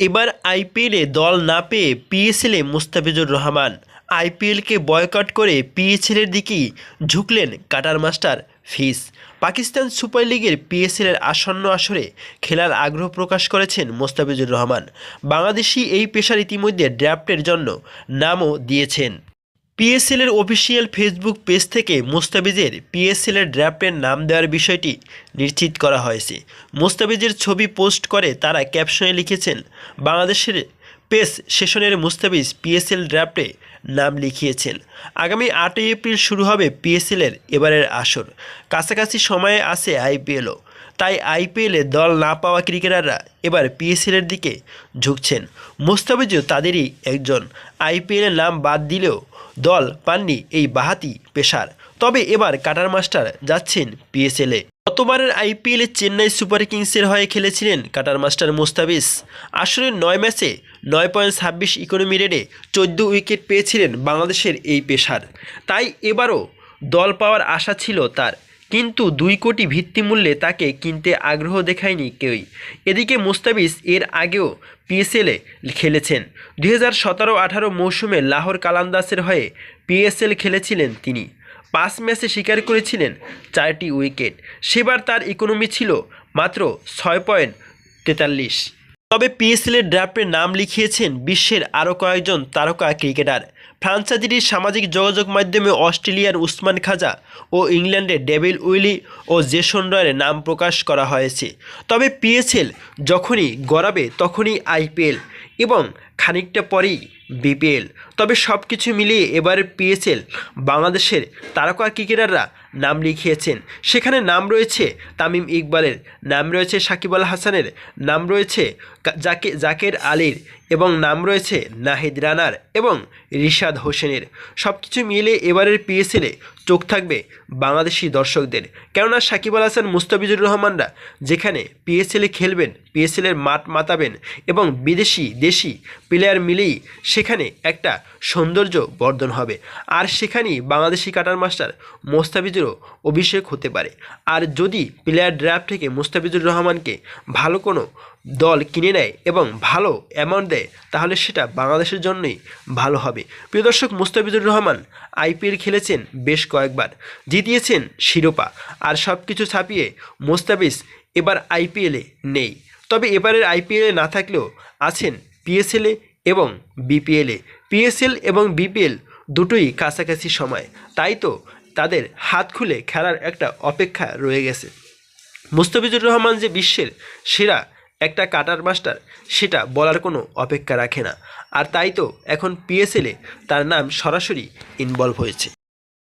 এবার আইপিএলে দল না পেয়ে পিএসএলে মুস্তাফিজুর রহমান। আইপিএলকে বয়কট করে পিএসএলের দিকেই ঝুঁকলেন cutter master fizz Pakistan super লিগের পিএসএলের আসন্ন আসরে খেলার আগ্রহ প্রকাশ করেছেন মোস্তাফিজুর রহমান। বাংলাদেশি এই পেশার ইতিমধ্যে ড্রাফটের জন্য নামও দিয়েছেন। পিএসএলের অফিসিয়াল ফেসবুক পেজ থেকে মোস্তাবিজের পিএসএলের ড্রাফটের নাম দেওয়ার বিষয়টি নিশ্চিত করা হয়েছে। মুস্তাফিজের ছবি পোস্ট করে তারা ক্যাপশনে লিখেছেন, বাংলাদেশের পেস সেশনের মুস্তাফিজ পিএসএল ড্রাফটে নাম লিখিয়েছেন। আগামী আটই এপ্রিল শুরু হবে পিএসএলের এবারের আসর। কাছাকাছি সময়ে আসে আইপিএলও তাই আইপিএলে দল না পাওয়া ক্রিকেটাররা এবার পিএসএলের দিকে ঝুঁকছেন। মুস্তাফিজও তাদেরই একজন। আইপিএলের নাম বাদ দিলেও দল পাননি এই বাহাতি পেশার। তবে এবার কাটার মাস্টার যাচ্ছেন পিএসএলে। গতবারের আইপিএলে চেন্নাই সুপার কিংসের হয়ে খেলেছিলেন কাটার মাস্টার মুস্তাফিজ। আসলে নয় ম্যাচে নয় পয়েন্ট ছাব্বিশ ইকোনমি রেটে চোদ্দ উইকেট পেয়েছিলেন বাংলাদেশের এই পেশার তাই এবারও দল পাওয়ার আশা ছিল তার। কিন্তু দুই কোটি ভিত্তিমূল্যে তাকে কিনতে আগ্রহ দেখায়নি কেউই। এদিকে মুস্তাফিজ এর আগেও পিএসএলে খেলেছেন। দুই হাজার সতেরো আঠারো মৌসুমে লাহোর কালান্দাসের হয়ে পিএসএল খেলেছিলেন তিনি। পাঁচ ম্যাচে স্বীকার করেছিলেন চারটি উইকেট। সেবার তার ইকোনমি ছিল মাত্র ছয় পয়েন্ট তেতাল্লিশ। তবে পিএসএলের ড্রাফটে নাম লিখিয়েছেন বিশ্বের আরও কয়েকজন তারকা ক্রিকেটার। ফ্রান্সাইজিটির সামাজিক যোগাযোগ মাধ্যমে অস্ট্রেলিয়ার উসমান খাজা ও ইংল্যান্ডের ডেভিল উইলি ও জেসন রয়ের নাম প্রকাশ করা হয়েছে। তবে পিএসএল যখনই গড়াবে তখনই আইপিএল এবং খানিকটা পরেই বিপিএল। তবে সব কিছু মিলিয়ে এবারের পিএসএল, বাংলাদেশের তারকা ক্রিকেটাররা নাম লিখিয়েছেন। সেখানে নাম রয়েছে তামিম ইকবালের, নাম রয়েছে সাকিব আল হাসানের, নাম রয়েছে জাকে জাকের আলীর এবং নাম রয়েছে নাহিদ রানার এবং রিশাদ হোসেনের। সব কিছু মিলে এবারের পিএসএলে চোখ থাকবে বাংলাদেশি দর্শকদের। কেননা সাকিব আল হাসান, মুস্তাফিজুর রহমানরা যেখানে পিএসএলে খেলবেন, পিএসএলের মাঠ মাতাবেন এবং বিদেশি, দেশি প্লেয়ার মিলেই সেখানে একটা সৌন্দর্য বর্ধন হবে। আর সেখানেই বাংলাদেশি কাটার মাস্টার মোস্তাফিজুরও অভিষেক হতে পারে। আর যদি প্লেয়ার ড্রাফট থেকে মুস্তাফিজুর রহমানকে ভালো কোনো দল কিনে নেয় এবং ভালো অ্যামাউন্ট দেয়, তাহলে সেটা বাংলাদেশের জন্যই ভালো হবে। প্রিয় দর্শক, মুস্তাফিজুর রহমান আইপিএল খেলেছেন বেশ কয়েকবার, জিতিয়েছেন শিরোপা, আর সব কিছু ছাপিয়ে মুস্তাফিজ এবার আইপিএলে নেই। তবে এবারের আইপিএলে না থাকলেও আছেন পিএসএলে এবং বিপিএলে পিএসএল এবং বিপিএল দুটোই কাছাকাছি সময়, তাই তো তাদের হাত খুলে খেলার একটা অপেক্ষা রয়ে গেছে। মুস্তাফিজুর রহমান যে বিশ্বের সেরা একটা কাটার মাস্টার, সেটা বলার কোনো অপেক্ষা রাখে না। আর তাই তো এখন পিএসএলে তার নাম সরাসরি ইনভলভ হয়েছে।